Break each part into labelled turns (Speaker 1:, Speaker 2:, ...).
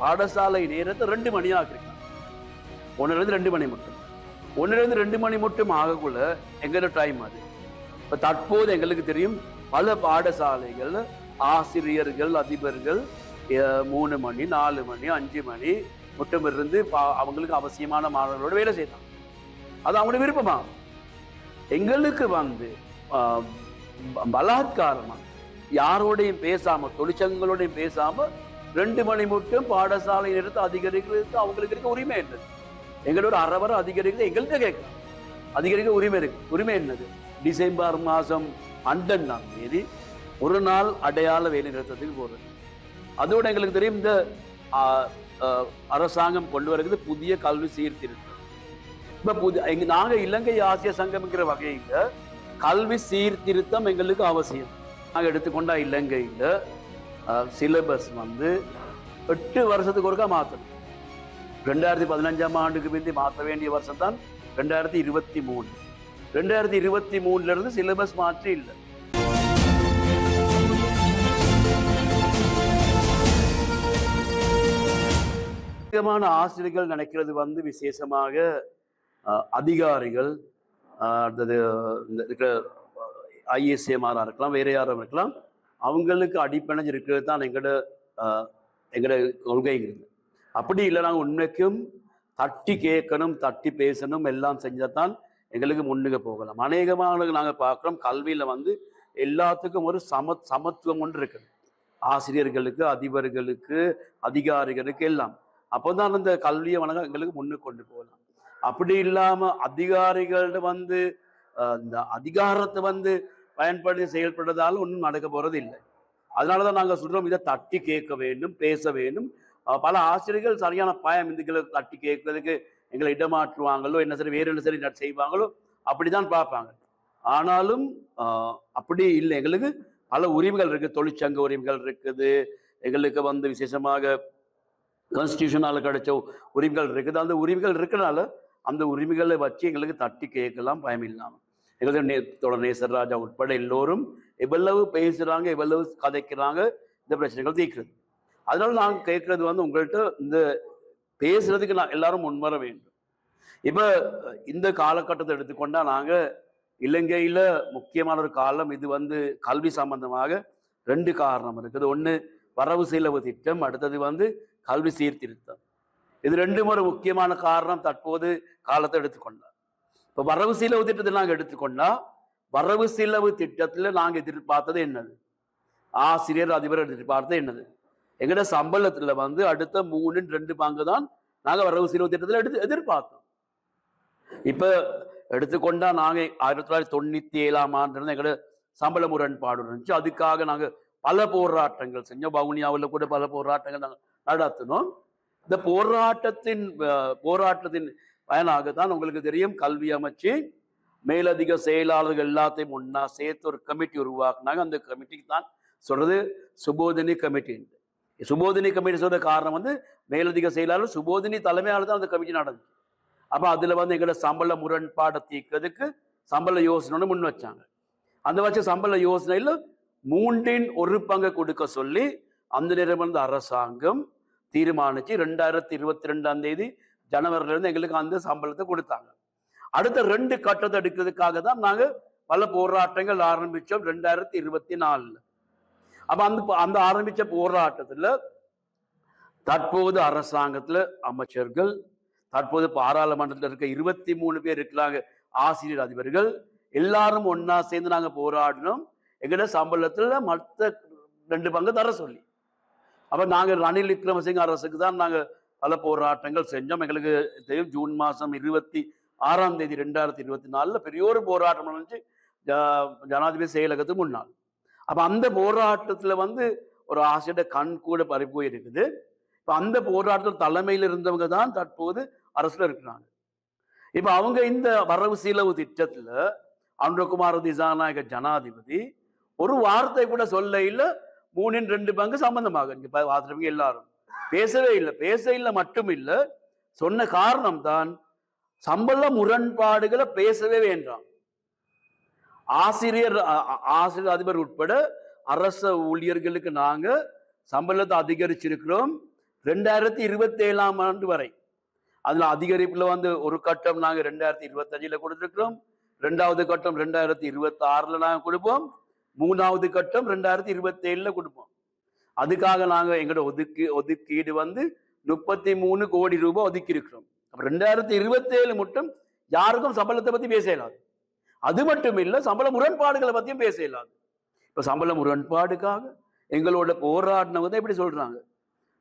Speaker 1: பாடசாலை நேரத்தை ரெண்டு மணி ஆக்குறீங்க ஒன்றுலேருந்து ரெண்டு மணி மட்டும். ஒன்றுலேருந்து ரெண்டு மணி மட்டும் ஆகக்குள்ள எங்களோட டைம் அது. இப்போ தற்போது எங்களுக்கு தெரியும் பல பாடசாலைகள் ஆசிரியர்கள் அதிபர்கள் மூணு மணி நாலு மணி அஞ்சு மணி மட்டும் இருந்து பா- அவங்களுக்கு அவசியமான மாணவர்களோட வேலை செய்யலாம் அது அவங்களோட விருப்பமா? எங்களுக்கு வந்து பலாத்காரமாக யாரோடையும் பேசாமல் தொழிற்சங்கங்களோடையும் பேசாமல் ரெண்டு மணி மட்டும் பாடசாலை நிறுத்த அதிகரிக்கிறது அவங்களுக்கு இருக்க உரிமை என்னது? எங்களோட அறவர அதிகரிக்கிறது எங்கள்கிட்ட கேட்கலாம். அதிகரிக்க உரிமை இருக்கு. உரிமை என்னது? டிசம்பர் மாதம் பன்னெண்டாம் தேதி ஒரு நாள் அடையாள வேலை நிறுத்தத்துக்கு போகிறது அதோட எங்களுக்கு தெரியும் இந்த அரசாங்கம் கொண்டு வருகிறது புதிய கல்வி சீர்திருத்தம். இப்போ புது எங்க நாங்கள் இலங்கை ஆசிய சங்கம்ங்கிற வகையில் கல்வி சீர்திருத்தம் எங்களுக்கு அவசியம். நாங்கள் எடுத்துக்கொண்டா இலங்கையில் சிலபஸ் வந்து எட்டு வருஷத்துக்கு ஒருக்கா மாற்றணும் ரெண்டாயிரத்தி பதினஞ்சாம் ஆண்டுக்கு பிந்தி மாற்ற வேண்டிய வருஷம் தான் ரெண்டாயிரத்தி இருபத்தி மூணு. ரெண்டாயிரத்தி இருபத்தி மூணுல இருந்து சிலபஸ் மாற்றி இல்லை. அதிகமான ஆசிரியர்கள் நினைக்கிறது வந்து விசேஷமாக அதிகாரிகள் அடுத்தது இந்த இருக்கிற ஐஎஸ்ஏமாராக இருக்கலாம் வேற யாரும் இருக்கலாம். அவங்களுக்கு அடிப்படைஞ்சு இருக்கிறது தான் எங்களோட எங்களோட கொள்கைங்கிறது. அப்படி இல்லை நாங்கள் உண்மைக்கும் தட்டி கேட்கணும் தட்டி பேசணும் எல்லாம் செஞ்சால் தான் எங்களுக்கு முன்னுக்கு போகலாம். அநேகமாக நாங்கள் பார்க்குறோம் கல்வியில் வந்து எல்லாத்துக்கும் ஒரு சம சமத்துவம் ஒன்று இருக்குது. ஆசிரியர்களுக்கு அதிபர்களுக்கு அதிகாரிகளுக்கு எல்லாம். அப்போ தான் அந்த கல்வியை வணங்க எங்களுக்கு முன்னுக்கு கொண்டு போகலாம். அப்படி இல்லாமல் அதிகாரிகள் வந்து இந்த அதிகாரத்தை வந்து பயன்படுத்தி செயல்படுறதால ஒன்றும் நடக்க போகிறது இல்லை அதனாலதான் நாங்கள் சொல்கிறோம் இதை தட்டி கேட்க வேண்டும் பேச வேண்டும். பல ஆசிரியர்கள் சரியான பயம் இந்துக்களை தட்டி கேட்கறதுக்கு எங்களை இடமாற்றுவாங்களோ என்ன சரி வேறு என்ன சரி செய்வாங்களோ செய்வாங்களோ அப்படிதான் பார்ப்பாங்க. ஆனாலும் அப்படி இல்லை. எங்களுக்கு பல உரிமைகள் இருக்குது தொழிற்சங்க உரிமைகள் இருக்குது. எங்களுக்கு வந்து விசேஷமாக கான்ஸ்டியூஷனால் கிடைச்ச உரிமைகள் இருக்குது. அந்த உரிமைகள் இருக்கிறனால அந்த உரிமைகளை வச்சு எங்களுக்கு தட்டி கேட்கலாம் பயம் இல்லாமல் நே நேசர் ராஜா உட்பட எல்லோரும் எவ்வளவு பேசுறாங்க எவ்வளவு கதைக்கிறாங்க இந்த பிரச்சனைகள் தீர்க்கிறது. அதனால நாங்கள் கேட்கறது வந்து உங்கள்கிட்ட இந்த பேசுறதுக்கு நான் எல்லாரும் முன்வர வேண்டும். இப்போ இந்த காலகட்டத்தை எடுத்துக்கொண்டா நாங்கள் இலங்கையில் முக்கியமான ஒரு காலம் இது வந்து கல்வி சம்பந்தமாக ரெண்டு காரணம் இருக்குது. ஒன்று வரவு செலவு திட்டம் அடுத்தது வந்து கல்வி சீர்திருத்தம். இது ரெண்டும் ஒரு முக்கியமான காரணம் தற்போது காலத்தை எடுத்துக்கொண்டார். இப்ப வரவு செலவு திட்டத்தை நாங்க எடுத்துக்கொண்டா வரவு செலவு திட்டத்தில் நாங்க எதிர்பார்த்தது என்னது? ஆசிரியர் அதிபர் எதிர்பார்த்தது என்னது? எங்கட சம்பளத்துல வந்து அடுத்த மூணு ரெண்டு பங்கு தான் நாங்க வரவு செலவு திட்டத்துல எடுத்து எதிர்பார்த்தோம். இப்ப எடுத்துக்கொண்டா நாங்க ஆயிரத்தி தொள்ளாயிரத்தி தொண்ணூத்தி ஏழாம் ஆண்டு எங்களோட சம்பள முரண்பாடு இருந்துச்சு. அதுக்காக நாங்க பல போராட்டங்கள் செஞ்சோம். வவுனியாவில் கூட பல போராட்டங்கள் நாங்கள் நடத்தினோம். இந்த போராட்டத்தின் போராட்டத்தின் பயனாகத்தான் உங்களுக்கு தெரியும். கல்வி அமைச்சு மேலதிக செயலாளர்கள் எல்லாத்தையும் ஒன்றா சேர்த்து ஒரு கமிட்டி உருவாக்குனாங்க. அந்த கமிட்டிக்கு தான் சொல்றது சுபோதினி கமிட்டி சுபோதினி கமிட்டி சொல்ற காரணம் வந்து மேலதிக செயலாளர் சுபோதினி தலைமையால் தான் அந்த கமிட்டி நடந்துச்சு அப்போ அதில் வந்து எங்களை சம்பள முரண்பாடை தீர்க்கிறதுக்கு சம்பள யோசனைன்னு முன் வச்சாங்க. அந்த வச்ச சம்பள யோசனையில் மூன்றின் ஒரு பங்கை கொடுக்க சொல்லி அந்த நேரம் வந்து அரசாங்கம் தீர்மானிச்சு ரெண்டாயிரத்தி இருபத்தி ரெண்டாம் தேதி ஜனவரிலேருந்து எங்களுக்கு அந்த சம்பளத்தை கொடுத்தாங்க. அடுத்த ரெண்டு கட்டத்தை எடுக்கிறதுக்காக தான் நாங்கள் பல போராட்டங்கள் ஆரம்பித்தோம் ரெண்டாயிரத்தி இருபத்தி நாலில். அப்போ அந்த அந்த ஆரம்பித்த போராட்டத்தில் தற்போது அரசாங்கத்தில் அமைச்சர்கள் தற்போது பாராளுமன்றத்தில் இருக்க இருபத்தி மூணு பேர் இருக்கிறாங்க ஆசிரியர் அதிபர்கள் எல்லாரும் ஒன்றா சேர்ந்து நாங்கள் போராடினோம். எங்கட சம்பளத்தில் மற்ற ரெண்டு பங்கு தர சொல்லி. அப்போ நாங்கள் ரணில் விக்ரமசிங்க அரசுக்கு தான் நாங்கள் பல போராட்டங்கள் செஞ்சோம். எங்களுக்கு தெரியும் ஜூன் மாதம் இருபத்தி ஆறாம் தேதி ரெண்டாயிரத்தி இருபத்தி நாலில் பெரிய ஒரு போராட்டம் நடந்துச்சு. ஜ- ஜனாதிபதி செயலகத்துக்கு முன்னால். அப்போ அந்த போராட்டத்தில் வந்து ஒரு ஆசிரியர் கண் கூட பறி போயிருக்குது. இப்போ அந்த போராட்டத்தில் தலைமையில் இருந்தவங்க தான் தற்போது அரசுல இருக்கிறாங்க. இப்போ அவங்க இந்த வரவு செலவு திட்டத்தில் அனுரகுமார் திசாநாயக ஜனாதிபதி ஒரு வார்த்தை கூட சொல்ல மூணின் ரெண்டு பங்கு சம்பந்தமாக. இங்கே பா- எல்லாரும். பேசவே இல்லை பேச இல்லை மட்டும் இல்லை. சொன்ன காரணம் தான் சம்பள முரண்பாடுகளை பேசவே வேண்டாம். ஆசிரியர் ஆசிரியர் அதிபர் உட்பட அரச ஊழியர்களுக்கு நாங்கள் சம்பளத்தை அதிகரிச்சிருக்கிறோம் ரெண்டாயிரத்தி இருபத்தி ஏழாம் ஆண்டு வரை. அதில் அதிகரிப்பில் வந்து ஒரு கட்டம் நாங்கள் ரெண்டாயிரத்தி இருபத்தஞ்சில் கொடுத்துருக்கிறோம். ரெண்டாவது கட்டம் ரெண்டாயிரத்தி இருபத்தி நாங்கள் கொடுப்போம். மூணாவது கட்டம் ரெண்டாயிரத்தி இருபத்தி கொடுப்போம். அதுக்காக நாங்கள் எங்களோட ஒதுக்கு ஒதுக்கீடு வந்து முப்பத்தி மூணு கோடி ரூபாய் ஒதுக்கி இருக்கிறோம் அப்போ ரெண்டாயிரத்தி இருபத்தேழு மட்டும் யாருக்கும் சம்பளத்தை பற்றி பேச இயலாது. அது மட்டும் இல்லை சம்பள முரண்பாடுகளை பற்றியும் பேச இயலாது. இப்போ சம்பள முரண்பாடுக்காக எங்களோட போராடினவங்க எப்படி சொல்கிறாங்க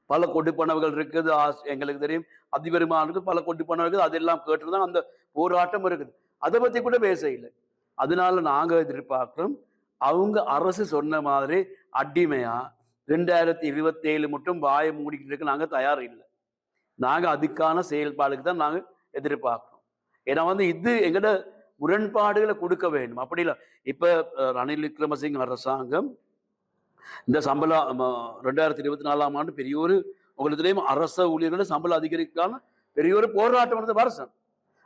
Speaker 1: பல கொடுப்பனவுகள் இருக்குது ஆஸ்- எங்களுக்கு தெரியும் அதிபெருமானுக்கு பல கொடுப்பனவு இருக்குது அதெல்லாம் கேட்டுதான் அந்த போராட்டம் இருக்குது. அதை பற்றி கூட பேச இல்லை. அதனால நாங்கள் எதிர்பார்க்குறோம் அவங்க அரசு சொன்ன மாதிரி அடிமையாக ரெண்டாயிரத்தி இருபத்தி ஏழு மட்டும் வாயை மூடிக்கிட்டு இருக்க நாங்கள் தயார் இல்லை. நாங்கள் அதுக்கான செயல்பாடுக்கு தான் நாங்கள் எதிர்பார்க்கணும் ஏன்னா வந்து இது எங்கள்ட முரண்பாடுகளை கொடுக்க வேண்டும். அப்படி இல்லை. இப்போ ரணில் விக்ரமசிங் அரசாங்கம் இந்த சம்பளம் ரெண்டாயிரத்தி இருபத்தி நாலாம் ஆண்டு பெரிய ஒரு உங்களுக்கு தெரியும் அரச ஊழியர்களோட சம்பளம் அதிகரிக்கான பெரிய ஒரு போராட்டம் நடந்த வருஷம்.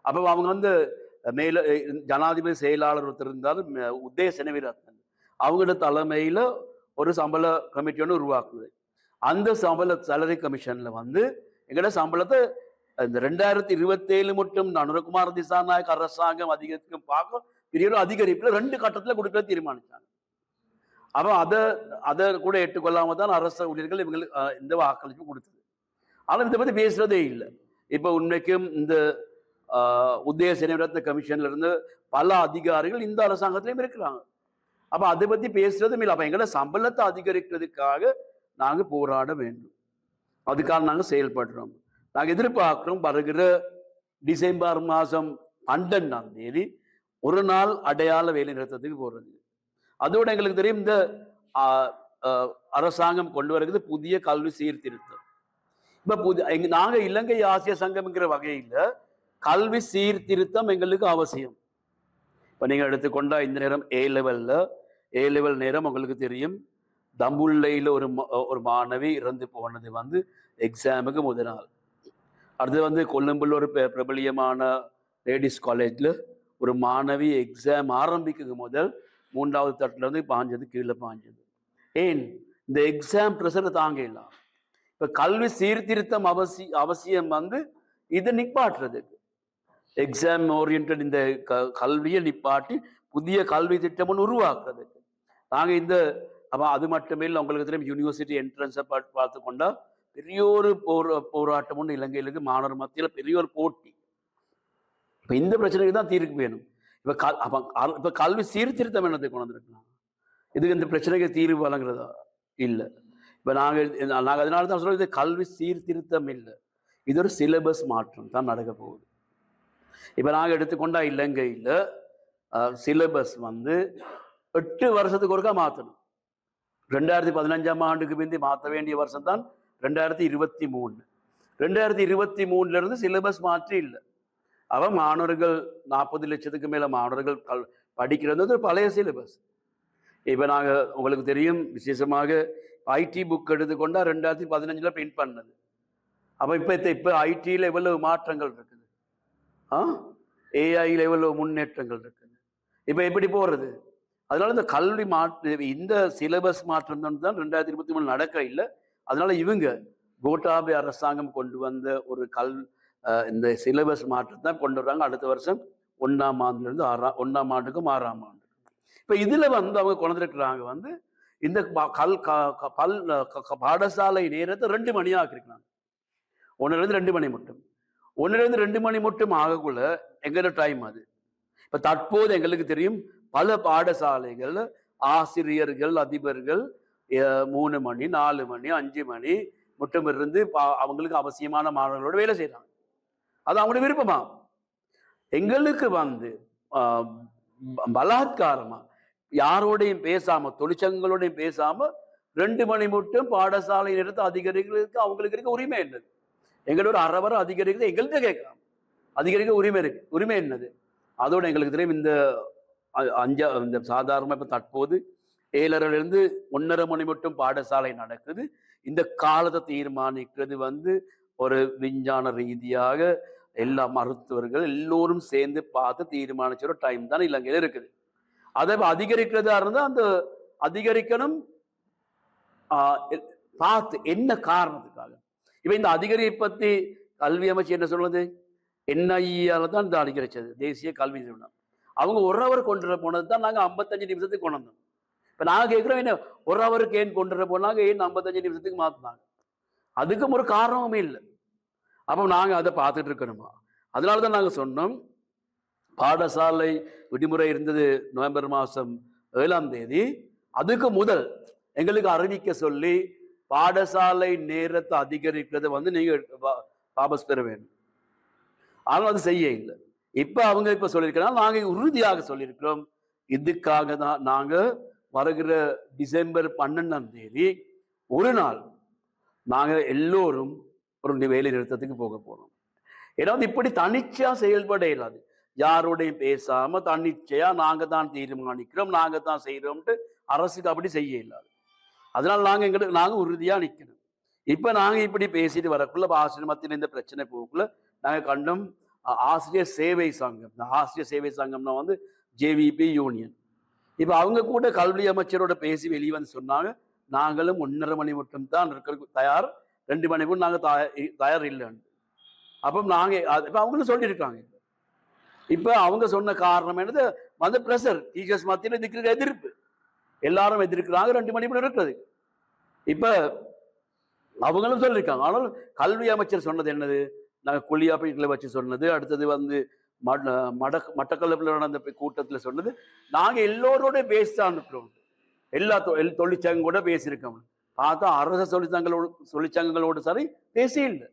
Speaker 1: அப்போ அவங்க வந்து மேல ஜனாதிபதி செயலாளர் ஒருத்தர் இருந்தாலும் ம, உதய செனவிரத்னன் அவங்களோட தலைமையில் ஒரு சம்பள கமிட்டி ஒன்று உருவாக்குது. அந்த சம்பள சேலரி கமிஷனில் வந்து எங்களோட சம்பளத்தை இந்த ரெண்டாயிரத்தி இருபத்தேழு மட்டும் அனுரகுமார் திசாநாயக் அரசாங்கம் அதிகரிக்கும் பார்க்க பெரிய அதிகரிப்பில் ரெண்டு கட்டத்தில் கொடுக்க தீர்மானித்தாங்க அப்போ அதை அதை கூட ஏற்றுக்கொள்ளாம தான் அரச ஊழியர்கள் இவங்களுக்கு இந்த வாக்களிப்பு கொடுத்தது. ஆனால் இதை பற்றி பேசுகிறதே இல்லை. இப்போ உண்மைக்கும் இந்த உதய சேனரத்ன கமிஷன்ல இருந்து பல அதிகாரிகள் இந்த அரசாங்கத்திலையும் இருக்கிறாங்க. அப்ப அதை பத்தி பேசுறதும் இல்லை. அப்ப எங்களோட சம்பளத்தை அதிகரிக்கிறதுக்காக நாங்கள் போராட வேண்டும். அதுக்காக நாங்கள் செயல்படுறோம். நாங்கள் எதிர்பார்க்குறோம் வருகிற டிசம்பர் மாதம் பன்னெண்டாம் தேதி ஒரு நாள் அடையாள வேலை நிறுத்தத்துக்கு போறது. அதோட எங்களுக்கு தெரியும் இந்த அரசாங்கம் கொண்டு வருகிறது புதிய கல்வி சீர்திருத்தம். இப்போ புது எங்க நாங்கள் இலங்கை ஆசிய சங்கம்ங்கிற வகையில் கல்வி சீர்திருத்தம் எங்களுக்கு அவசியம். இப்போ நீங்கள் எடுத்துக்கொண்டா இந்த நேரம் ஏ லெவலில் ஏ லெவல் நேரம் உங்களுக்கு தெரியும். தம்புள்ளையில் ஒரு ஒரு மாணவி இறந்து போனது வந்து எக்ஸாமுக்கு முதல் நாள். அடுத்து வந்து கொழும்பில் ஒரு பெ- பிரபலியமான லேடிஸ் காலேஜில் ஒரு மாணவி எக்ஸாம் ஆரம்பிக்குது முதல் மூன்றாவது தட்டிலேருந்து பாஞ்சது கீழே பாஞ்சது. ஏன்? இந்த எக்ஸாம் ப்ரெஷரை தாங்கலாம் இப்போ கல்வி சீர்திருத்தம் அவசி அவசியம் வந்து இதை நிப்பாட்டுறதுக்கு. எக்ஸாம் ஓரியன்ட் இந்த க கல்வியை நிப்பாட்டி புதிய கல்வி திட்டம்னு உருவாக்குறதுக்கு. நாங்கள் இந்த அப்போ அது மட்டுமே இல்லை உங்களுக்கு தெரியும் யூனிவர்சிட்டி என்ட்ரன்ஸை பார்த்து கொண்டா பெரிய ஒரு போரா போராட்டம் ஒன்று இலங்கையிலுக்கு மாணவர் மத்தியில் பெரிய ஒரு போட்டி. இப்போ இந்த பிரச்சனைக்கு தான் தீர்வு வேணும். இப்போ கல் அப்போ இப்போ கல்வி சீர்திருத்தம் என்னத்தை கொண்டு வந்திருக்கலாம்? இதுக்கு இந்த பிரச்சனைக்கு தீர்வு வழங்குறதா? இல்லை. இப்போ நாங்கள் நாங்கள் அதனால தான் சொல்றோம் இது கல்வி சீர்திருத்தம் இல்லை. இது ஒரு சிலபஸ் மாற்றம் தான் நடக்க போகுது. இப்போ நாங்கள் எடுத்துக்கொண்டா இலங்கையில் சிலபஸ் வந்து எட்டு வருஷத்துக்கு ஒருக்கா மாற்றணும் ரெண்டாயிரத்தி பதினஞ்சாம் ஆண்டுக்கு பிந்தி மாற்ற வேண்டிய வருஷம் தான் ரெண்டாயிரத்தி இருபத்தி மூணு. ரெண்டாயிரத்தி இருபத்தி மூணுல இருந்து சிலபஸ் மாற்றி இல்லை. அவன் மாணவர்கள் நாற்பது லட்சத்துக்கு மேலே மாணவர்கள் கல் படிக்கிறது ஒரு பழைய சிலபஸ் இப்போ நாங்கள் உங்களுக்கு தெரியும் விசேஷமாக ஐடி புக் எடுத்துக்கொண்டால் ரெண்டாயிரத்தி பதினஞ்சில் பிரிண்ட் பண்ணது. அப்போ இப்போ இப்போ ஐடியில் எவ்வளவு மாற்றங்கள் இருக்குது? ஆ? ஏஐயில் எவ்வளவு முன்னேற்றங்கள் இருக்குது? இப்போ எப்படி போடுறது அதனால இந்த கல்வி மாற்று இந்த சிலபஸ் மாற்றம் தான் ரெண்டாயிரத்தி இருபத்தி மூணு நடக்க இல்லை. அதனால இவங்க கோட்டாபே அரசாங்கம் கொண்டு வந்த ஒரு கல் இந்த சிலபஸ் மாற்றம் தான் கொண்டு வர்றாங்க. அடுத்த வருஷம் ஒன்றாம் ஆண்டுலேருந்து ஆறாம் ஒன்றாம் ஆண்டுக்கும் ஆறாம் ஆண்டு. இப்போ இதில் வந்து அவங்க கொண்டிருக்கிறாங்க வந்து இந்த கல் பல் பாடசாலை நேரத்தை ரெண்டு மணி ஆக்கிருக்கிறாங்க ஒன்றுலேருந்து ரெண்டு மணி மட்டும். ஒன்றுலேருந்து ரெண்டு மணி மட்டும் ஆகக்குள்ள எங்களோட டைம் அது. இப்போ தற்போது எங்களுக்கு தெரியும் பல பாடசாலைகள் ஆசிரியர்கள் அதிபர்கள் மூணு மணி நாலு மணி அஞ்சு மணி மட்டும் இருந்து பா- அவங்களுக்கு அவசியமான மாணவர்களோட வேலை செய்கிறாங்க அது அவங்களுடைய விருப்பமா? எங்களுக்கு வந்து பலாத்காரமா? யாரோடையும் பேசாம தொழிற்சங்கங்களோடையும் பேசாம ரெண்டு மணி மட்டும் பாடசாலை நிறுத்த அதிகாரிகளுக்கு அவங்களுக்கு இருக்க உரிமை என்னது? எங்களோட அறவர அதிகாரிகள் எங்கள்கிட்ட கேட்கலாம் அதிகரிக்க உரிமை இருக்கு. உரிமை என்னது? அதோட எங்களுக்கு தெரியும் இந்த அஞ்சா இந்த சாதாரணமாக இப்போ தற்போது ஏழரைல இருந்து மணி மட்டும் பாடசாலை நடக்குது. இந்த காலத்தை தீர்மானிக்கிறது வந்து ஒரு விஞ்ஞான ரீதியாக எல்லா மருத்துவர்கள் எல்லோரும் சேர்ந்து பார்த்து தீர்மானிச்ச ஒரு டைம் தான் இலங்கையில் இருக்குது. அதை அதிகரிக்கிறதா இருந்தால் அந்த அதிகரிக்கணும் பார்த்து என்ன காரணத்துக்காக? இப்போ இந்த அதிகரிப்பை பற்றி கல்வி அமைச்சு என்ன சொல்வது என்ஐஆல தான் இந்த அதிகரிச்சது. தேசிய கல்வி நிறுவனம். அவங்க ஒரு ஹவர் கொண்டு வர போனது தான் நாங்கள் ஐம்பத்தஞ்சு நிமிஷத்துக்கு கொண்டு வந்தோம். இப்போ நாங்கள் கேட்குறோம் என்ன ஒரு ஹவருக்கு ஏன் கொண்டு வர போனாங்க? ஏன் ஐம்பத்தஞ்சு நிமிஷத்துக்கு மாற்றினாங்க அதுக்கும் ஒரு காரணமுமே இல்லை. அப்போ நாங்கள் அதை பார்த்துட்டு இருக்கணுமா? அதனால தான் நாங்கள் சொன்னோம் பாடசாலை விடுமுறை இருந்தது நவம்பர் மாதம் ஏழாம் தேதி. அதுக்கு முதல் எங்களுக்கு அறிவிக்க சொல்லி பாடசாலை நேரத்தை அதிகரிக்கிறத வந்து நீங்கள் வா- வாபஸ் பெற வேண்டும். ஆனால் அது செய்ய இல்லை. இப்ப அவங்க இப்ப சொல்லியிருக்கிறாங்க நாங்க உறுதியாக சொல்லியிருக்கிறோம். இதுக்காக தான் நாங்க வருகிற டிசம்பர் பன்னெண்டாம் தேதி ஒரு நாள் நாங்க எல்லோரும் ஒரு வேலை நிறுத்தத்துக்கு போக போறோம். ஏன்னா இப்படி தனிச்சையா செயல்பட இயலாது. யாரோடையும் பேசாம தன்னிச்சையா நாங்க தான் தீர்மானிக்கிறோம் நாங்க தான் செய்யறோம்ட்டு அரசுக்கு அப்படி செய்ய இல்லாது அதனால நாங்க எங்களுக்கு நாங்க உறுதியா நிக்கணும். இப்ப நாங்க இப்படி பேசிட்டு வரக்குள்ள ஆசிரமத்தில் மத்தியில் இந்த பிரச்சனை போக்குள்ள நாங்க கண்டோம் ஆசிரியர் சேவை சங்கம். இந்த ஆசிரியர் சேவை சங்கம்னா வந்து ஜேவிபி யூனியன் இப்போ அவங்க கூட கல்வி அமைச்சரோட பேசி வெளியே வந்து சொன்னாங்க. நாங்களும் ஒன்றரை மணி மட்டும் தான் இருக்கிறதுக்கு தயார். ரெண்டு மணி கூட நாங்கள் தயார் இல்லைன்னு அப்போ நாங்கள் அது- அவங்களும் சொல்லியிருக்காங்க. இப்போ அவங்க சொன்ன காரணம் என்னது? வந்து ப்ரெஷர் டீச்சர்ஸ் மத்தியில் இதுக்கு எதிர்ப்பு. எல்லாரும் எதிர்க்கிறாங்க. ரெண்டு மணி மணி இருக்கிறது. இப்போ அவங்களும் சொல்லியிருக்காங்க. ஆனால் கல்வி அமைச்சர் சொன்னது என்னது? நாங்கள் கொல்லியாப்பீட்டில் வச்சு சொன்னது அடுத்தது வந்து மட மடக் மட்டக்களப்பில் நடந்த கூட்டத்தில் சொன்னது. நாங்கள் எல்லோரோட பேசிதான் இருக்கிறோம் எல்லா தொ- எல் தொழிற்சங்கம் கூட பேசியிருக்கோம். பார்த்தா அரச தொழிற்சங்களோடு தொழிற்சங்கங்களோடு சரி பேசே இல்லை.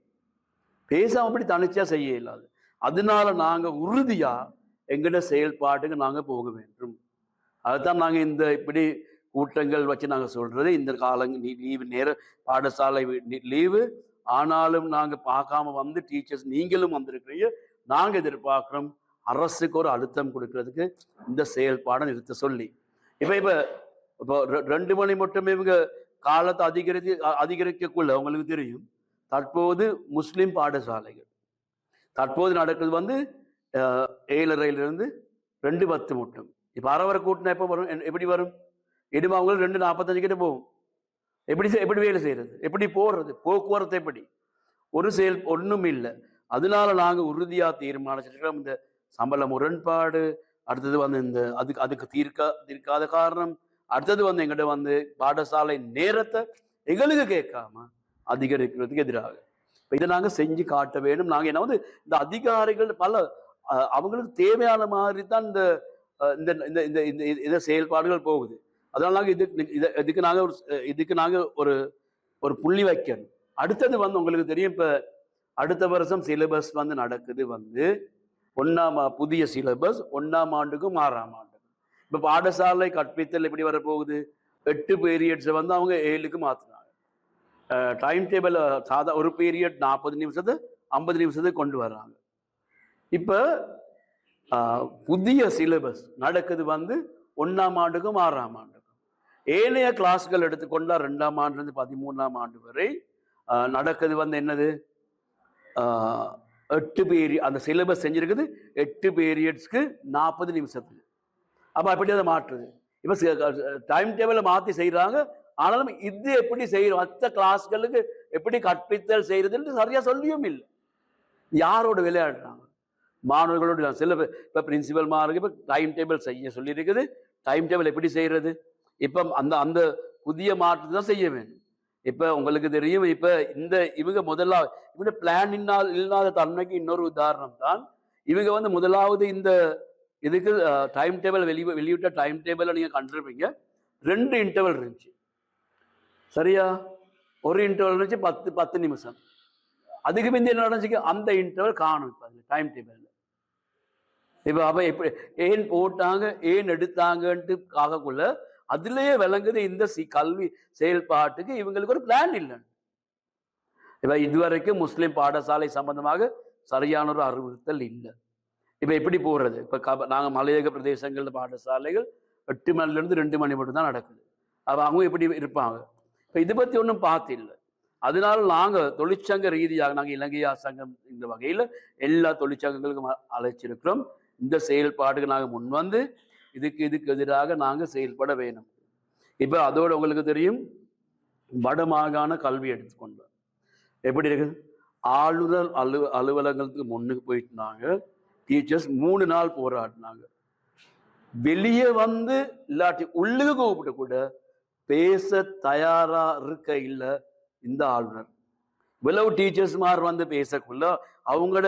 Speaker 1: பேசாமல் அப்படி தனிச்சா செய்ய இல்லாது. அதனால நாங்கள் உறுதியாக எங்கள்ட செயல்பாட்டுக்கு நாங்கள் போக வேண்டும். அதுதான் நாங்கள் இந்த இப்படி கூட்டங்கள் வச்சு நாங்கள் சொல்கிறது இந்த காலங்க லீவு நேர பாடசாலை லீவு ஆனாலும் நாங்கள் பார்க்காம வந்து டீச்சர்ஸ் நீங்களும் வந்திருக்கிறீங்க. நாங்கள் எதிர்பார்க்குறோம் அரசுக்கு ஒரு அழுத்தம் கொடுக்கறதுக்கு இந்த செயல்பாடை நிறுத்த சொல்லி. இப்போ இப்போ இப்போ ரெ- ரெண்டு மணி மட்டுமே இவங்க காலத்தை அதிகரித்து அதிகரிக்கக்குள்ள உங்களுக்கு தெரியும். தற்போது முஸ்லீம் பாடசாலைகள். தற்போது நடக்கிறது வந்து ஏழரையிலிருந்து ரெண்டு பத்து மட்டும். இப்போ அறவரை கூட்டினா எப்போ வரும்? எப்படி வரும்? இனிமே அவங்களுக்கு ரெண்டு நாற்பத்தஞ்சு கிட்ட போகும். எப்படி எப்படி வேலை செய்யறது? எப்படி போடுறது போக்குவரத்து எப்படி? ஒரு செயல் ஒன்றும் இல்லை. அதனால நாங்கள் உறுதியாக தீர்மானிச்சிருக்கிறோம் இந்த சம்பள முரண்பாடு அடுத்தது வந்து இந்த அதுக்கு அதுக்கு தீர்க்க தீர்க்காத காரணம் அடுத்தது வந்து எங்கிட்ட வந்து பாடசாலை நேரத்தை எங்களுக்கு கேட்காம அதிகரிக்கிறதுக்கு எதிராக. இப்போ இதை நாங்கள் செஞ்சு காட்ட வேண்டும். நாங்கள் என்ன வந்து இந்த அதிகாரிகள் பல அவங்களுக்கு தேவையான மாதிரி தான் இந்த இந்த இந்த இந்த இந்த இந்த- இந்த செயல்பாடுகள் போகுது. அதனால நாங்க இதுக்கு இதுக்கு நாங்கள் ஒரு இதுக்கு நாங்க ஒரு ஒரு புள்ளி வைக்கணும். அடுத்தது வந்து உங்களுக்கு தெரியும் இப்போ அடுத்த வருஷம் சிலபஸ் வந்து நடக்குது வந்து ஒன்றாம் புதிய சிலபஸ் ஒன்றாம் ஆண்டுக்கும் ஆறாம் ஆண்டுக்கும். இப்போ பாடசாலை கற்பித்தல் எப்படி வரப்போகுது? எட்டு பீரியட்ஸை வந்து அவங்க ஏழுக்கு மாற்றினாங்க டைம் டேபிள் சாதா ஒரு பீரியட் நாற்பது நிமிஷத்தை ஐம்பது நிமிஷத்துக்கு கொண்டு வர்றாங்க. இப்போ புதிய சிலபஸ் நடக்குது வந்து ஒன்றாம் ஆண்டுக்கும் ஆறாம் ஆண்டு. ஏனைய கிளாஸ்கள் எடுத்துக்கொண்டால் ரெண்டாம் ஆண்டுலேருந்து பதிமூணாம் ஆண்டு வரை நடக்குது வந்து என்னது? எட்டு பீரியட் அந்த சிலபஸ் செஞ்சிருக்குது எட்டு பீரியட்ஸ்க்கு நாற்பது நிமிஷத்துக்கு அப்போ அப்படி அதை மாற்றுது. இப்போ டைம் டேபிளை மாற்றி செய்கிறாங்க ஆனாலும் இது எப்படி செய்கிறோம் மற்ற கிளாஸ்களுக்கு எப்படி கற்பித்தல் செய்கிறதுன்னு சரியாக சொல்லியும் இல்லை. யாரோட விளையாடுறாங்க? மாணவர்களோட சில இப்போ பிரின்சிபல் மாருக்கு இப்போ டைம் டேபிள் செய்ய சொல்லியிருக்குது. டைம் டேபிள் எப்படி செய்கிறது இப்போ அந்த அந்த புதிய மாற்றத்தை தான் செய்ய வேண்டும். இப்போ உங்களுக்கு தெரியும் இப்போ இந்த இவங்க முதலா இவங்க பிளான் இல்லாத இல்லாத தன்மைக்கு இன்னொரு உதாரணம் தான். இவங்க வந்து முதலாவது இந்த இதுக்கு டைம் டேபிள் வெளி வெளியிட்ட டைம் டேபிளை நீங்கள் கண்டிருப்பீங்க. ரெண்டு இன்டர்வல் இருந்துச்சு. சரியா? ஒரு இன்டர்வல் இருந்துச்சு பத்து பத்து நிமிஷம். அதுக்கு முந்தைய என்ன நடந்துச்சு? அந்த இன்டர்வல் காணும் இப்போ அதில் டைம் டேபிளில் இப்போ அப்போ எப்படி ஏன் போட்டாங்க ஏன் எடுத்தாங்கன்ட்டு காக்கக்குள்ள அதுலேயே விளங்குது இந்த சி கல்வி செயல்பாட்டுக்கு இவங்களுக்கு ஒரு பிளான் இல்லைன்னு. இப்போ இதுவரைக்கும் முஸ்லீம் பாடசாலை சம்பந்தமாக சரியான ஒரு அறிவுறுத்தல் இல்லை. இப்போ எப்படி போடுறது இப்போ க நாங்கள் மலையக பிரதேசங்களில் பாடசாலைகள் எட்டு மணிலேருந்து ரெண்டு மணி மட்டும் தான் நடக்குது. அப்போ அவங்க எப்படி இருப்பாங்க? இப்போ இதை பற்றி ஒன்றும் பார்த்து இல்லை அதனால நாங்கள் தொழிற்சங்க ரீதியாக நாங்கள் இலங்கையா சங்கம் இந்த வகையில் எல்லா தொழிற்சங்கங்களுக்கும் அழைச்சிருக்கிறோம். இந்த செயல்பாடுக்கு நாங்கள் முன் வந்து இதுக்கு இதுக்கு எதிராக நாங்கள் செயல்பட வேணும் இப்போ அதோட உங்களுக்கு தெரியும் வடமாகாண கல்வி எடுத்துக்கொண்டோம் எப்படி இருக்குது ஆளுநர் அலு அலுவலகத்துக்கு முன்னுக்கு போயிட்டுனாங்க. டீச்சர்ஸ் மூணு நாள் போராடினாங்க. வெளியே வந்து இல்லாட்டி உள்ளுக்கு கூப்பிட்டு கூட பேச தயாரா இருக்க இல்லை இந்த ஆளுநர். இவ்வளவு டீச்சர்ஸ் மாதிரி வந்து பேசக்குள்ள அவங்களோட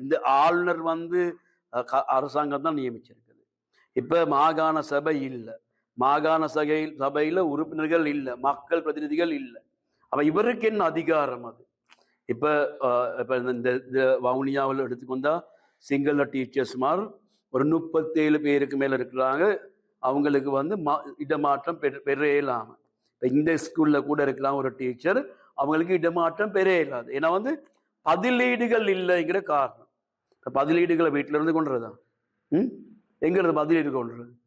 Speaker 1: இந்த ஆளுநர் வந்து க- அரசாங்கம் தான் நியமிச்சிருக்கு. இப்போ மாகாண சபை இல்லை. மாகாண சபையில் சபையில் உறுப்பினர்கள் இல்லை. மக்கள் பிரதிநிதிகள் இல்லை. அவன் இவருக்கு என்ன அதிகாரம் அது? இப்போ இப்போ இந்த- இந்த இந்த வவுனியாவில் எடுத்துக்கொண்டா சிங்கள டீச்சர்ஸ் மாதிரி ஒரு முப்பத்தேழு பேருக்கு மேலே இருக்கிறாங்க. அவங்களுக்கு வந்து மா- இடமாற்றம் பெற பெற இயலாமல் இப்போ இந்த ஸ்கூலில் கூட இருக்கலாம் ஒரு டீச்சர் அவங்களுக்கு இடமாற்றம் பெற இயலாது ஏன்னா வந்து பதிலீடுகள் இல்லைங்கிற காரணம். இப்போ பதிலீடுகளை வீட்டுல இருந்து கொண்டுறதா ம்? எங்கிறது பதிலீடு கொண்டுறது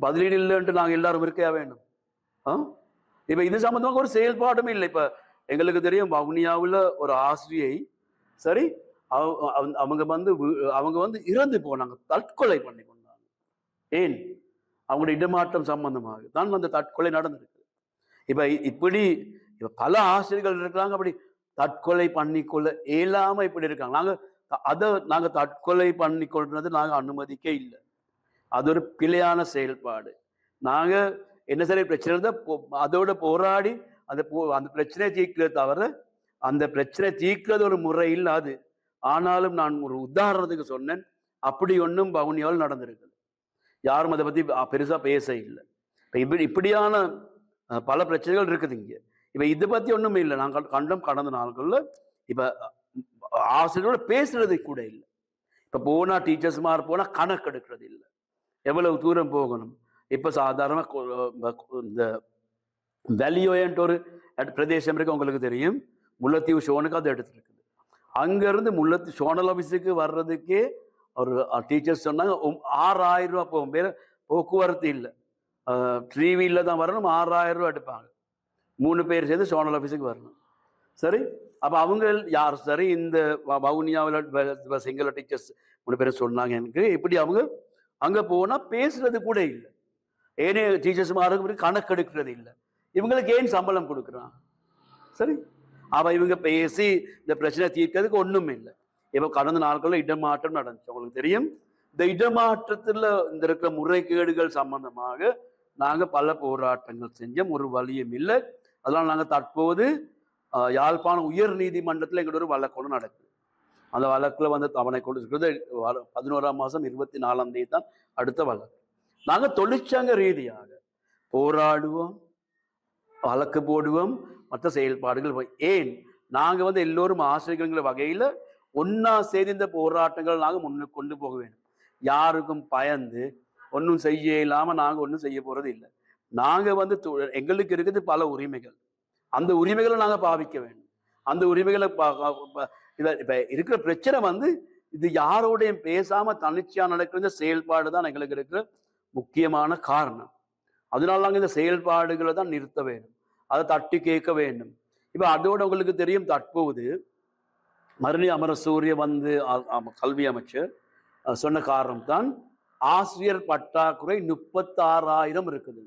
Speaker 1: பதிலீடு இல்லைன்ட்டு நாங்கள் எல்லாரும் இருக்கையா வேண்டும்? ஆ? இப்போ இது சம்மந்தமாக ஒரு செயல்பாடும் இல்லை. இப்போ எங்களுக்கு தெரியும் வவுனியாவில் ஒரு ஆசிரியை சரி அவ- அவங்க வந்து அவங்க வந்து இறந்து போனாங்க தற்கொலை பண்ணி கொண்டாங்க. ஏன்? அவங்களுடைய இடமாற்றம் சம்பந்தமாக. தான் அந்த தற்கொலை நடந்திருக்கு. இப்போ இ- இப்படி இப்போ பல ஆசிரியர்கள் இருக்கிறாங்க அப்படி தற்கொலை பண்ணிக்கொள்ள இயலாமல் இப்படி இருக்காங்க. நாங்கள் அதை நாங்கள் தற்கொலை பண்ணிக்கொள்றது நாங்கள் அனுமதிக்கே இல்லை. அது ஒரு பிழையான செயல்பாடு. நாங்கள் என்ன சரி பிரச்சனை இருந்தால் போ- அதோட போராடி அந்த போ- அந்த பிரச்சனையை தீர்க்கிறத தவிர அந்த பிரச்சனை தீர்க்கிறது ஒரு முறை இல்லை அது ஆனாலும் நான் ஒரு உதாரணத்துக்கு சொன்னேன் அப்படி ஒன்றும் பவுனியாவில் நடந்திருக்குது யாரும் அதை பற்றி பெருசாக பேச இல்லை. இப்போ இப்படி இப்படியான பல பிரச்சனைகள் இருக்குது இங்கே. இப்போ இதை பற்றி ஒன்றுமே இல்லை. நாங்கள் கண்டம் கடந்த நாட்களில் இப்போ ஆசிரியரோட பேசுறது கூட இல்லை. இப்போ போனால் டீச்சர்ஸ் மாதிரி போனால் கணக்கு எடுக்கிறது இல்லை. எவ்வளவு தூரம் போகணும்? இப்போ சாதாரணமாக இந்த வேலியோன்ட்டு ஒரு பிரதேசம் இருக்கு உங்களுக்கு தெரியும். முல்லைத்தீவு ஷோனுக்கு அது எடுத்துருக்குது. அங்கேருந்து முல்லத்தி ஷோனல் ஆஃபீஸுக்கு வர்றதுக்கே ஒரு டீச்சர்ஸ் சொன்னாங்க ஆறாயிரம் ரூபா போகும். பேர் போக்குவரத்து இல்லை. த்ரீ வீலில் தான் வரணும் ஆறாயிரம் ரூபா எடுப்பாங்க. மூணு பேர் சேர்ந்து ஷோனல் ஆஃபீஸுக்கு வரணும். சரி? அப்போ அவங்க யார் சரி இந்த வ- வவுனியாவில் சிங்கள டீச்சர்ஸ் மூணு பேர் சொன்னாங்க எனக்கு. இப்படி அவங்க அங்கே போனால் பேசுறது கூட இல்லை. ஏனே டீச்சர்ஸ் மாருக்கு கணக்கு எடுக்கிறது இல்லை. இவங்களுக்கு ஏன் சம்பளம் கொடுக்குறான்? சரி. அவள் இவங்க பேசி இந்த பிரச்சனை தீர்க்கிறதுக்கு ஒன்றும் இல்லை. இப்போ கடந்த நாட்களில் இடமாற்றம் நடந்துச்சு. உங்களுக்கு தெரியும். இந்த இடமாற்றத்தில் இந்த இருக்கிற முறைகேடுகள் சம்பந்தமாக நாங்கள் பல போராட்டங்கள் செஞ்சோம். ஒரு வழியும் இல்லை. அதெல்லாம் நாங்கள் தற்போது யாழ்ப்பாணம் உயர் நீதிமன்றத்தில் எங்களோட ஒரு வழக்கு நடக்குது. அந்த வழக்குல வந்து அவனை கொடுக்கிறது பதினோராம் மாதம் இருபத்தி நாலாம் தேதி தான் அடுத்த வழக்கு. நாங்கள் தொழிற்சங்க ரீதியாக போராடுவோம் வழக்கு போடுவோம் மற்ற செயல்பாடுகள் போய். ஏன்? நாங்கள் வந்து எல்லோரும் ஆசிரியர்கள்ங்கிற வகையில் ஒன்றா செய்து இந்த போராட்டங்கள் நாங்கள் முன்னுக்கு கொண்டு போக வேண்டும். யாருக்கும் பயந்து ஒன்றும் செய்ய இல்லாமல் நாங்கள் ஒன்றும் செய்ய போகிறது இல்லை. நாங்கள் வந்து எங்களுக்கு இருக்குது பல உரிமைகள். அந்த உரிமைகளை நாங்கள் பாவிக்க வேண்டும். அந்த உரிமைகளை பா- இத இப்போ இருக்கிற பிரச்சனை வந்து இது யாரோடையும் பேசாமல் தனிச்சையாக நடக்கிற செயல்பாடு தான் எங்களுக்கு இருக்கிற முக்கியமான காரணம். அதனால நாங்க இந்த செயல்பாடுகளை தான் நிறுத்த வேண்டும். அதை தட்டி கேட்க வேண்டும். இப்போ அதோட உங்களுக்கு தெரியும் தற்போது மருணி அமரசூரிய வந்து கல்வி அமைச்சர் சொன்ன காரணம் தான் ஆசிரியர் பற்றாக்குறை முப்பத்தாறாயிரம் இருக்குது.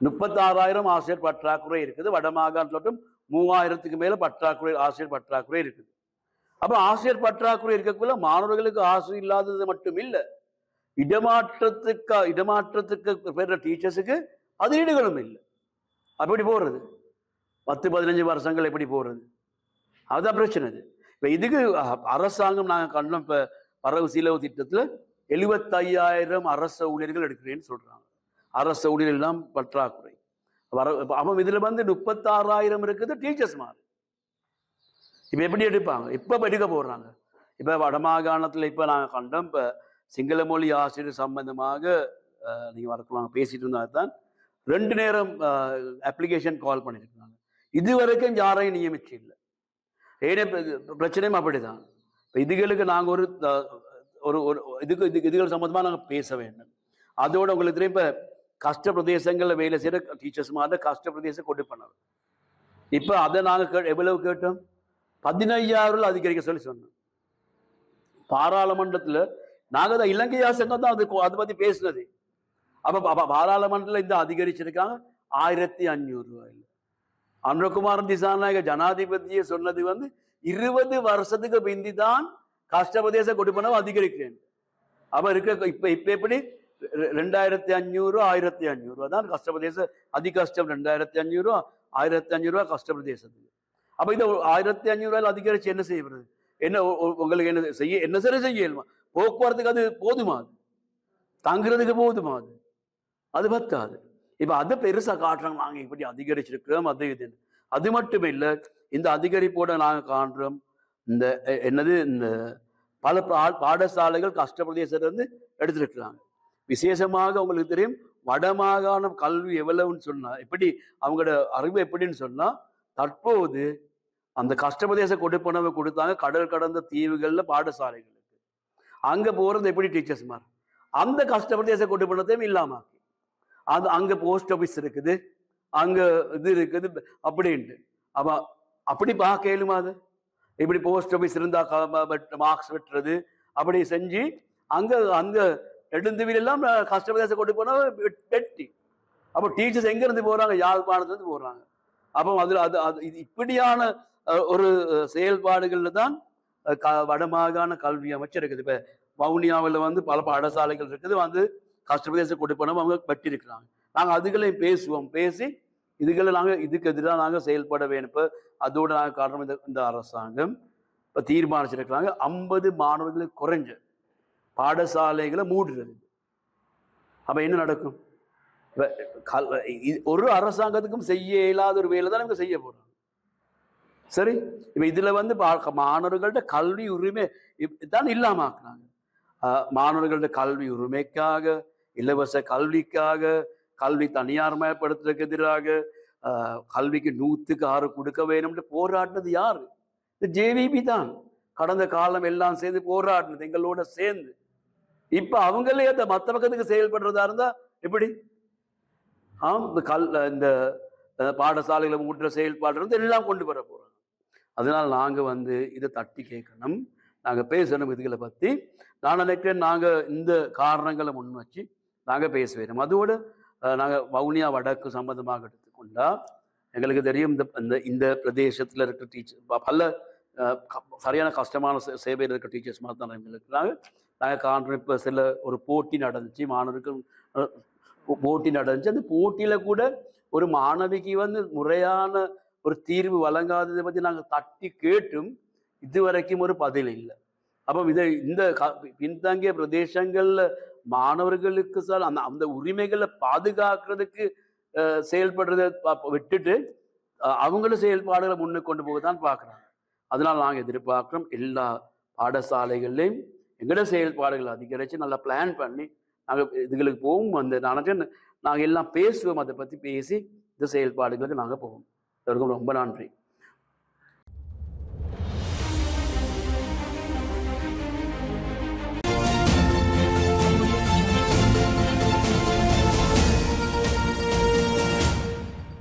Speaker 1: முப்பத்தாறாயிரம் ஆசிரியர் பற்றாக்குறை இருக்குது. வடமாகாணத்தில் மட்டும் மூவாயிரத்துக்கு மேலே பற்றாக்குறை ஆசிரியர் பற்றாக்குறை இருக்குது. அப்போ ஆசிரியர் பற்றாக்குறை இருக்கக்குள்ள மாணவர்களுக்கு ஆசிரியர் இல்லாதது மட்டும் இல்லை. இடமாற்றத்துக்கு இடமாற்றத்துக்கு பெற டீச்சர்ஸுக்கு பதிலீடுகளும் இல்லை. அப்படி போடுறது பத்து பதினஞ்சு வருஷங்கள் எப்படி போடுறது அதுதான் பிரச்சனை இது. இப்போ இதுக்கு அரசாங்கம் நாங்கள் கண்டோம் இப்போ வரவு செலவு திட்டத்தில் எழுபத்தையாயிரம் அரச ஊழியர்கள் எடுக்கிறேன்னு சொல்கிறாங்க அரச ஊழியர்கள் எல்லாம் பற்றாக்குறை. வர இப்ப அவன் இதில் வந்து முப்பத்தாறாயிரம் இருக்குது டீச்சர்ஸ் மாதிரி இப்போ எப்படி எடுப்பாங்க? இப்போ எடுக்க போடுறாங்க. இப்போ வடமாகாணத்தில் இப்போ நாங்கள் கண்டோம் இப்போ சிங்கள மொழி ஆசிரியர் சம்பந்தமாக நீங்கள் வரக்கலாம் பேசிட்டு இருந்தால் தான் ரெண்டு நேரம் அப்ளிகேஷன் கால் பண்ணியிருக்காங்க இது வரைக்கும் யாரையும் நியமிச்சு இல்லை. ஏனே பிரச்சனையும் அப்படிதான். இப்போ இதுகளுக்கு நாங்கள் ஒரு ஒரு ஒரு இதுக்கு இது இதுகள் சம்மந்தமாக நாங்கள் பேச வேண்டும். அதோட உங்களுக்கு தெரியும் இப்போ கஷ்ட பிரதேசங்களில் வேலை செய்கிற டீச்சர்ஸ் மாதிரி கஷ்ட பிரதேசம் கொண்டு பண்ணாங்க இப்போ அதை நாங்கள் கே எவ்வளவு கேட்டோம்? பதினையாயிரம் அதிகரிக்க சொல்லி சொன்னோம் பாராளுமன்றத்தில் நாங்கள் தான் இலங்கை சங்கம் தான் அது அதை பற்றி பேசுனது. அப்போ பாராளுமன்றத்தில் இந்த அதிகரிச்சிருக்காங்க ஆயிரத்தி அஞ்சூறு ரூபாயில். அனுரகுமார் திசாநாயக ஜனாதிபதியை சொன்னது வந்து இருபது வருஷத்துக்கு பிந்தி தான் கஷ்டப்பிரதேச கொடுப்பனவு அதிகரிக்கிறேன். அப்ப இருக்க இப்ப இப்போ எப்படி? ரெண்டாயிரத்தி அஞ்சூறு ஆயிரத்தி அஞ்சூறுவா தான் கஷ்டப்பிரதேச அதி கஷ்டம் ரெண்டாயிரத்தி அஞ்சூறு ஆயிரத்தி அஞ்சூறுவா ரூபா கஷ்டப்பிரதேசத்துக்கு அப்ப இந்த ஒரு ஆயிரத்தி அஞ்சூறு ரூபாயில் அதிகரிச்சு என்ன செய்யறது என்ன உங்களுக்கு என்ன செய்ய என்ன சரி செய்யலுமா போக்குவரத்துக்கு அது போதுமா அது? தங்குறதுக்கு போதுமா அது? அது பத்தாது. இப்ப அதை பெருசா காட்டுறாங்க நாங்க இப்படி அதிகரிச்சிருக்கிறோம் அது இது அது மட்டும் இல்ல இந்த அதிகரிப்போட நாங்க காண்றோம் இந்த என்னது இந்த பல பா- பாடசாலைகள் கஷ்டப்பிரதேசத்துல இருந்து எடுத்திருக்கிறாங்க விசேஷமாக உங்களுக்கு தெரியும் வடமாகாண கல்வி எவ்வளவுன்னு சொன்னா எப்படி அவங்களோட அறிவு எப்படின்னு சொன்னா தற்போது அந்த கஷ்டபதேச கொடுப்பனவை கொடுத்தாங்க. கடல் கடந்த தீவுகளில் பாடசாலைகளுக்கு அங்கே போகிறது எப்படி டீச்சர்ஸ் மார்? அந்த கஷ்டபிரதேச கொடுப்பனத்தையும் இல்லாம அது அங்கே போஸ்ட் ஆஃபீஸ் இருக்குது. அங்கே இது இருக்குது. அப்படின்ட்டு. அப்போ அப்படி பார்க்கலுமா அது? இப்படி போஸ்ட் ஆபீஸ் இருந்தா மார்க்ஸ் வெட்டுறது. அப்படி செஞ்சு அங்கே அங்கே நெடுந்துவில் எல்லாம் கொடுப்பனவை கொண்டு வெட்டி. அப்போ டீச்சர்ஸ் எங்கேருந்து போகிறாங்க யாழ்ப்பாணத்துலேருந்து யாழ்ப்பாணத்துல அப்போ அதில் அது அது இது இப்படியான ஒரு செயல்பாடுகளில் தான் க- வடமாகாண கல்வி அமைச்சர் இருக்குது. வவுனியாவில் வந்து பல பாடசாலைகள் இருக்குது. வந்து கஷ்டப்பிரதேச கொடுப்பனம் அவங்க வெட்டி நாங்கள் அதுகளையும் பேசுவோம். பேசி இதுகளை நாங்கள் இதுக்கு எதிராக நாங்கள் செயல்பட வேணும் இப்போ அதோட நாங்கள் காரணம் இந்த இந்த அரசாங்கம். இப்போ தீர்மானிச்சிருக்கிறாங்க. ஐம்பது மாணவர்களுக்கு குறைஞ்ச பாடசாலைகளை மூடுறது. அப்போ என்ன நடக்கும்? ஒரு அரசாங்கத்துக்கும் செய்ய இயலாத ஒரு வேலை தான் இவங்க செய்ய போறாங்க. சரி? இப்போ இதில் வந்து பா- மாணவர்கள்ட்ட கல்வி உரிமை இப்- தான் இல்லாம ஆக்குறாங்க. மாணவர்கள்ட்ட கல்வி உரிமைக்காக இலவச கல்விக்காக கல்வி தனியார்மயப்படுத்துறதுக்கு எதிராக கல்விக்கு நூற்றுக்கு ஆறு கொடுக்க வேணும்னு போராடினது யார்? இந்த ஜேவிபி தான். கடந்த காலம் எல்லாம் சேர்ந்து போராடினது எங்களோட சேர்ந்து. இப்போ அவங்களே அந்த மற்ற பக்கத்துக்கு செயல்படுறதா இருந்தா எப்படி? ஆம் இந்த கல் இந்த பாடசாலையில் பாடசாலைகளை ஊட்டுற செயல்பாடு வந்து எல்லாம் கொண்டு வர போகிறாங்க அதனால் நாங்கள் வந்து இதை தட்டி கேட்கணும். நாங்கள் பேசணும் இதுகளை பற்றி நான் நினைக்கிறேன் நாங்கள் இந்த காரணங்களை முன் வச்சு நாங்கள் பேச வேணும் அதோட நாங்கள் வவுனியா வடக்கு சம்பந்தமாக எடுத்துக்கொண்டா எங்களுக்கு தெரியும் இந்த இந்த இந்த பிரதேசத்தில் இருக்கிற டீச்சர் பல சரியான கஷ்டமான சேவையில் இருக்கிற டீச்சர்ஸ் மாதிரி தான் இருக்கிறாங்க. நாங்கள் காண்றோம் இப்போ சில ஒரு போட்டி நடந்துச்சு. மாணவர்கள் போட்டி நடந்துச்சு. அந்த போட்டியில கூட ஒரு மாணவிக்கு வந்து முறையான ஒரு தீர்வு வழங்காததை பத்தி நாங்கள் தட்டி கேட்டும் இதுவரைக்கும் ஒரு பதில் இல்லை. அப்போ இதை இந்த க- பின்தங்கிய பிரதேசங்களில் மாணவர்களுக்கு சார் அந்த அந்த உரிமைகளை பாதுகாக்கிறதுக்கு செயல்படுறதை விட்டுட்டு அவங்களும் செயல்பாடுகளை முன்னுக்கு கொண்டு போக தான் பார்க்குறாங்க அதனால் நாங்கள் எதிர்பார்க்குறோம் எல்லா பாடசாலைகள்லையும் எங்களோட செயல்பாடுகளை அதிகரித்து நல்லா பிளான் பண்ணி நாங்கள் இதுகளுக்கு போவோம். அந்த நினைச்சேன் நாங்கள் எல்லாம் பேசுவோம். அதை பற்றி பேசி இந்த செயல்பாடுகளுக்கு நாங்கள் போவோம். ரொம்ப நன்றி.